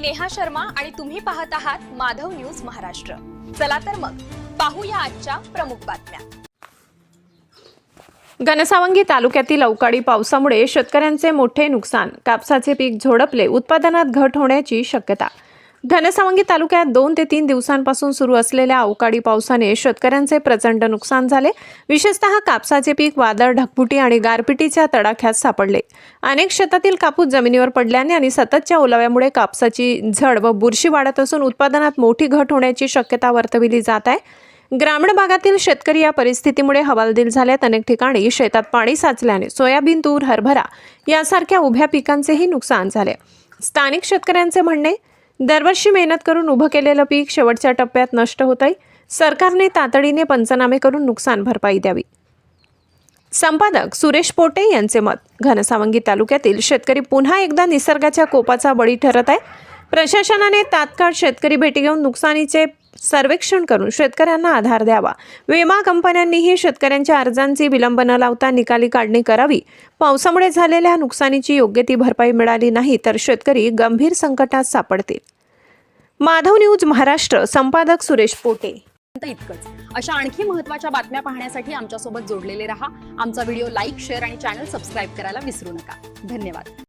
मी नेहा शर्मा आणि तुम्ही पाहत आहात माधव न्यूज महाराष्ट्र. चला तर मग पाहूया आजच्या प्रमुख बातम्या. घनसावंगी तालुक्यातील अवकाळी पावसामुळे शेतकऱ्यांचे मोठे नुकसान कापसाचे पीक झोडपले उत्पादनात घट होण्याची शक्यता घनसावंगी तालुक्यात दोन ते तीन दिवसांपासून सुरू असलेल्या अवकाळी पावसाने शेतकऱ्यांचे प्रचंड नुकसान झाले. विशेषतः कापसाचे पीक वादळ ढगफुटी आणि गारपिटीच्या तडाख्यात सापडले. अनेक शेतातील कापूस जमिनीवर पडल्याने आणि सततच्या ओलाव्यामुळे कापसाची झड व बुरशी वाढत असून उत्पादनात मोठी घट होण्याची शक्यता वर्तविली जात आहे. ग्रामीण भागातील शेतकरी या परिस्थितीमुळे हवालदिल झाल्यात. अनेक ठिकाणी शेतात पाणी साचल्याने सोयाबीन तूर हरभरा यासारख्या उभ्या पिकांचेही नुकसान झाले. स्थानिक शेतकऱ्यांचे म्हणणे दरवर्षी मेहनत करून उभं केलेलं पीक शेवटच्या टप्प्यात नष्ट होत आहे सरकारने तातडीने पंचनामे करून नुकसान भरपाई द्यावी. संपादक सुरेश पोटे यांचे मत. घनसावंगी तालुक्यातील शेतकरी पुन्हा एकदा निसर्गाच्या कोपाचा बळी ठरत आहे. प्रशासनाने तात्काळ शेतकरी भेटी घेऊन नुकसानीचे सर्वेक्षण करून शेतकऱ्यांना आधार द्यावा. विमा कंपन्यांनीही शेतकऱ्यांच्या अर्जांची विलंब न लावता निकाली काढणी करावी. पावसामुळे झालेल्या नुकसानीची योग्य ती भरपाई मिळाली नाही तर शेतकरी गंभीर संकटात सापडतील. माधव न्यूज महाराष्ट्र संपादक सुरेश पोटे. इतकंच. अशा आणखी महत्त्वाच्या बातम्या पाहण्यासाठी आमच्यासोबत जोडलेले रहा. आमचा व्हिडिओ लाईक शेअर आणि चॅनल सबस्क्राईब करायला विसरू नका. धन्यवाद.